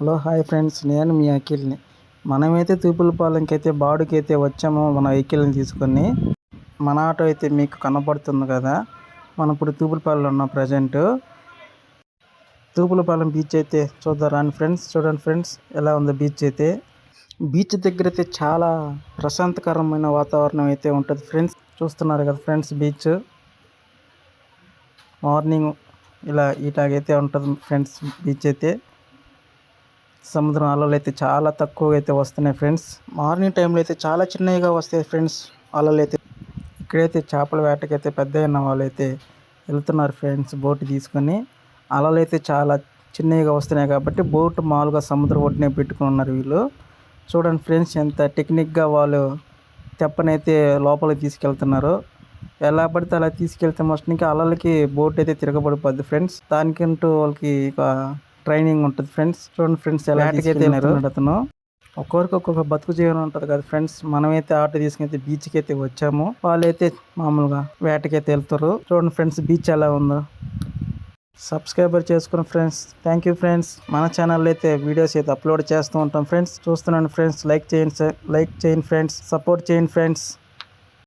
Hello hi friends. నేను మీ అఖిల్ని. మనమైతే తూపులపాలెంకి అయితే బాడుకైతే వచ్చామో వచ్చాము మన వెహికల్ని తీసుకొని. మన ఆటో అయితే మీకు కనపడుతుంది కదా. మనం ఇప్పుడు తూపులపాలెంలో ఉన్నాం ప్రజెంట్ తూపులపాలెం బీచ్ అయితే చూద్దాం ఫ్రెండ్స్. చూడండి ఫ్రెండ్స్ ఎలా ఉంది బీచ్ అయితే. బీచ్ దగ్గర అయితే చాలా ప్రశాంతకరమైన వాతావరణం అయితే ఉంటుంది ఫ్రెండ్స్. చూస్తున్నారు కదా ఫ్రెండ్స్ బీచ్ మార్నింగ్ ఇలా ఇలాగైతే ఉంటుంది ఫ్రెండ్స్ బీచ్ అయితే. సముద్రం అలలు అయితే చాలా తక్కువగా అయితే వస్తున్నాయి ఫ్రెండ్స్. మార్నింగ్ టైంలో అయితే చాలా చిన్నవిగా వస్తాయి ఫ్రెండ్స్ అలలు అయితే. ఇక్కడైతే చేపల వేటకైతే పెద్ద అయిన వాళ్ళు అయితే వెళ్తున్నారు ఫ్రెండ్స్ బోట్ తీసుకొని. అలలు అయితే చాలా చిన్నవిగా వస్తున్నాయి కాబట్టి బోట్ మామూలుగా సముద్రం ఒడ్డునే పెట్టుకుని ఉన్నారు వీళ్ళు. చూడండి ఫ్రెండ్స్ ఎంత టెక్నిక్గా వాళ్ళు తెప్పనైతే లోపలికి తీసుకెళ్తున్నారు. ఎలా పడితే అలా తీసుకెళ్తే మొత్తానికి అలలకి బోట్ అయితే తిరగబడిపోద్ది ఫ్రెండ్స్. దానికంటూ వాళ్ళకి ఇక ట్రైనింగ్ ఉంటుంది ఫ్రెండ్స్. చూడండి ఫ్రెండ్స్ ఎలా అతను. ఒక్కొక్కరికి ఒక్కొక్క బతుకు జీవనం ఉంటుంది కదా ఫ్రెండ్స్. మనమైతే ఆటో తీసుకుని బీచ్కి అయితే వచ్చాము. వాళ్ళైతే మామూలుగా వేటకైతే వెళ్తారు. చూడండి ఫ్రెండ్స్ బీచ్ ఎలా ఉందో. సబ్స్క్రైబర్ చేసుకున్న ఫ్రెండ్స్ థ్యాంక్ యూ ఫ్రెండ్స్. మన ఛానల్లో అయితే వీడియోస్ అయితే అప్లోడ్ చేస్తూ ఉంటాం ఫ్రెండ్స్. చూస్తున్నాను ఫ్రెండ్స్ లైక్ చేయండి లైక్ చేయండి ఫ్రెండ్స్ సపోర్ట్ చేయండి ఫ్రెండ్స్.